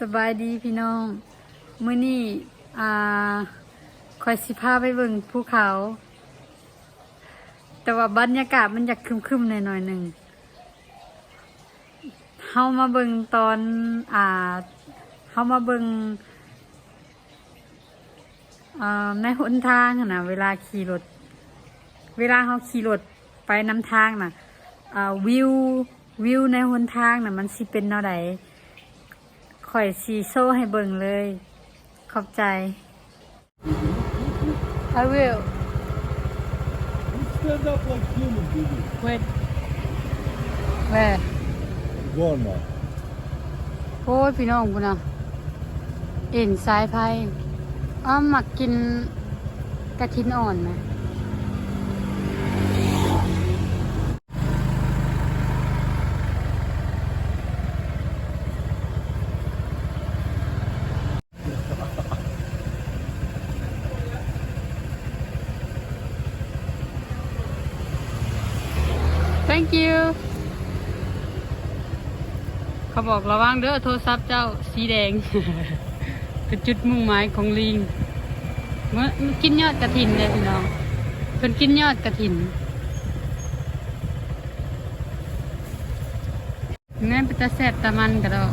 สบายดีพี่น้องมื้อนี้อ่าคอยสิพาไปเบิ่งภูเขา แต่ว่าบรรยากาศมันอยากครึมๆหน่อยๆหนึ่งเฮามาเบิ่งตอนอ่าเฮามาเบิ่งอ่าในหนทางนะเวลาขี่รถ เวลาเฮาขี่รถไปนำทางน่ะอ่าวิววิวในหนทางน่ะมันสิเป็นแนวใด ข่อยสีโซ่ให้เบิ่งเลย ขอบใจ I will Stand up like human, baby. wait where Go on now. โอ้ยพี่น้องกูนะเอ็นสายไพ่อ้อมหมักกินกระทินอ่อนไหม thank you เขาบอกระวังเด้อโทรศัพท์เจ้าสีแดง เป็นจุดมุ่งหมายของลิงเมื่อมันกินยอดกระถินเลยพี่น้องเพิ่นกินยอดกระถินงั้นเป็นตะแซบตะมันกระดอก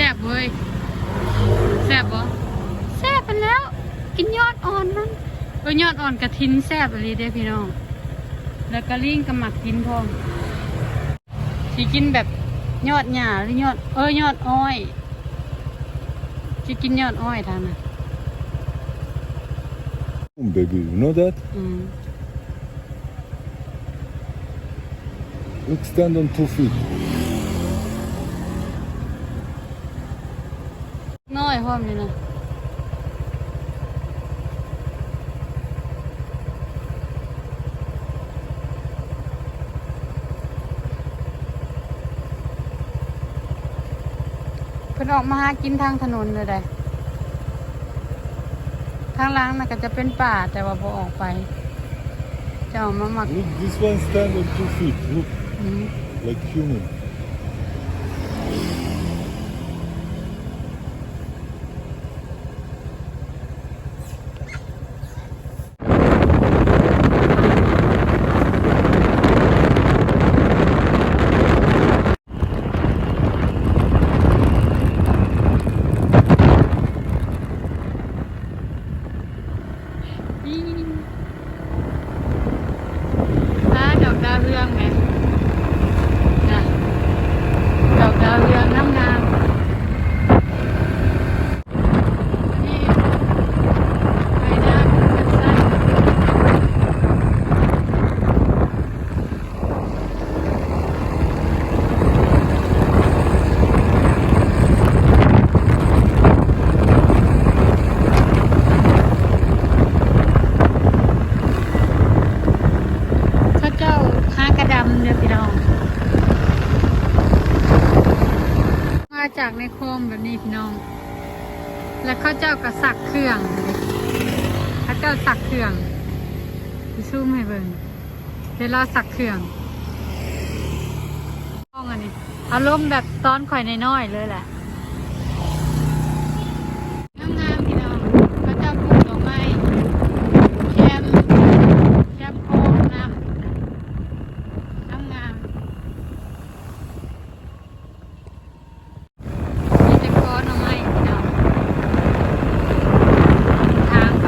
แซบเว้ย แซบบ่แซบไปแล้ว กินยอดอ่อนมันเออยอดอ่อนกระทินแซบอะไรเด้อพี่น้อง แล้วก็ลิงก็หมักกินพร้อมสิกินแบบยอดหญ้าหรือยอด เออยอดอ้อยสิกินยอดอ้อยทางน่ะ Boom, baby, you know that? อืม Look, stand on two feet. น้อยพร้อมเลยนะเพิ่น ออกมาหากินทางถนนเลยได้ทางหล้างน่ะก็จะเป็นป่าแต่ว่าบ่ออกไป จะเออกมาหมัก Look, this one stand on two feet. Look, อืม like human. นี่ถ้าดอกดาวเรืองไหมนะดอกดาวเรืองน้ำงามนี่ไปน้ำกันสั้นเข้าเจ้าค้ากระดำเนี่ยพี่น้อง มาจาก ในโคมแบบนี้พี่น้อง แล้วเขาเจ้าก็สักเครื่องเขาเจ้าสักเครื่องพี่ซูมให้เบิ่งเวลาสักเครื่องห้องอันนี้อารมณ์แบบตอนข่อยน้อยๆเลยแหละงามๆพี่น้องเข้าเจ้าปลูกดอกไม้แคมแคมโคมน้ำงามๆ มีแต่ก้อนเอาไม้พี่น้องทางไป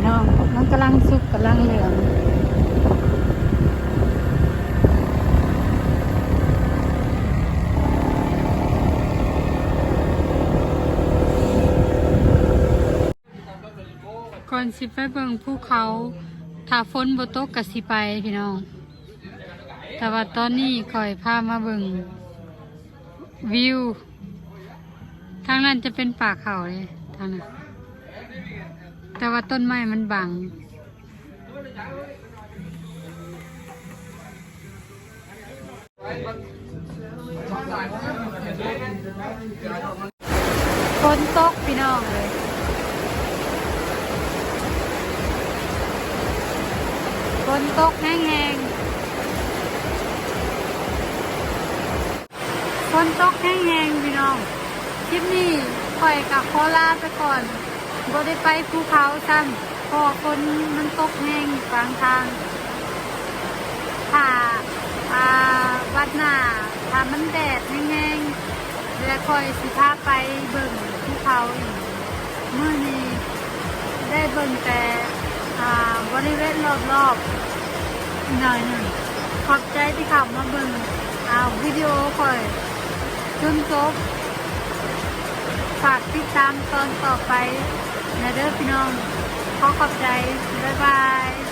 พี่น้อง มันกำลังสุกกำลังเหลืองก่อนสิไปเบิ่งภูเขาถ้าฝนบ่ตกก็สิไปพี่น้อง แต่ว่าตอนนี้คอยพามาเบิ่งวิว ทางนั้นจะเป็นป่าเขาเลยทางนั้น แต่ว่าต้นไม้มันบัง ฝนตกพี่น้องเลยฝนตกแห้งๆฝนตกแห้งๆพี่น้อง คลิปนี้ปล่อยกับโคลาไปก่อน บ่ได้ไปภูเขาซ้ำพอฝนมันตกแห้งกลางทางถ้าอ่าวัดหน้าถ้ามันแดดแห้งๆแล้วคอยสิพาไปเบิ่งภูเขาอีกเมื่อนี้ได้เบิ่งแต่อ่าบริเวณรอบๆหน่อยหนึ่งขอบใจที่ขับมาเบิ่งอ่าวิดีโอคอยจนจบฝากติดตามตอนต่อไป นะเด้อพี่น้องขอขอบใจ บ๊ายบาย